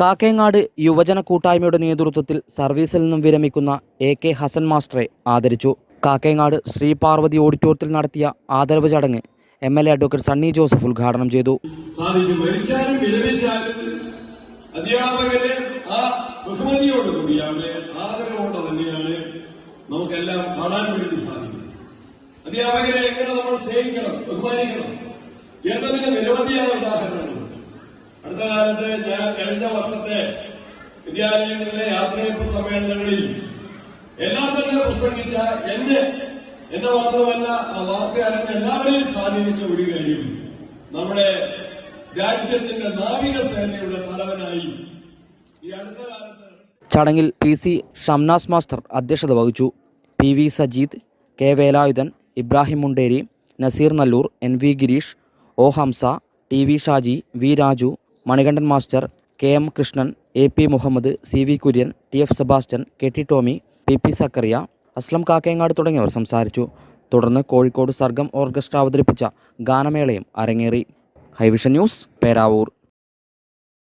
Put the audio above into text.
കാക്കേങ്ങാട് യുവജന കൂട്ടായ്മയുടെ നേതൃത്വത്തിൽ സർവീസിൽ നിന്നും വിരമിക്കുന്ന എ കെ ഹസൻ മാസ്റ്ററെ ആദരിച്ചു. കാക്കേങ്ങാട് ശ്രീ പാർവതി ഓഡിറ്റോറിയത്തിൽ നടത്തിയ ആദരവ് ചടങ്ങ് M L A advocate Sunny Joseph ഉദ്ഘാടനം ചെയ്തു. അധ്യാപകരെ ആ ബഹുമതിയോടുകൂടിയാണ് ആദരവോടെ തന്നെയാണ് കാണാൻ വേണ്ടി സാധിക്കുന്നത് അധ്യാപകരെ എങ്ങനെ നമ്മൾ സ്നേഹിക്കണം ബഹുമാനിക്കണം എന്നതിന് നിരവധിയായ ഉദാഹരണങ്ങളുണ്ട് അടുത്ത കാലത്ത് ഞാൻ കഴിഞ്ഞ വർഷത്തെ വിദ്യാലയങ്ങളിലെ യാത്രയപ്പ് സമ്മേളനങ്ങളിൽ എല്ലാം തന്നെ പ്രസംഗിച്ച എന്നെ എന്നെ മാത്രമല്ല ആ എല്ലാവരെയും സ്വാധീനിച്ച കാര്യം നമ്മുടെ രാജ്യത്തിന്റെ നാവികസേനയുടെ തലവനായി ഈ അടുത്ത കാലത്ത് ചടങ്ങിൽ പി സി ഷംനാസ് മാസ്റ്റർ അധ്യക്ഷത വഹിച്ചു. P V Sajeed K Velayudhan Ibrahim Munderi Nazeer Nalloor N V Gireesh O Hamza T V Shaji V Raju Manikandan master K M Krishnan A P Muhammad C V Kurian T F Sebastian K T Tomy P P Zakariya Aslam Kakkayangad തുടങ്ങിയവർ സംസാരിച്ചു. തുടർന്ന് Kozhikode Sargam orchestra അവതരിപ്പിച്ച ഗാനമേളയും അരങ്ങേറി. High Vision news Peravoor.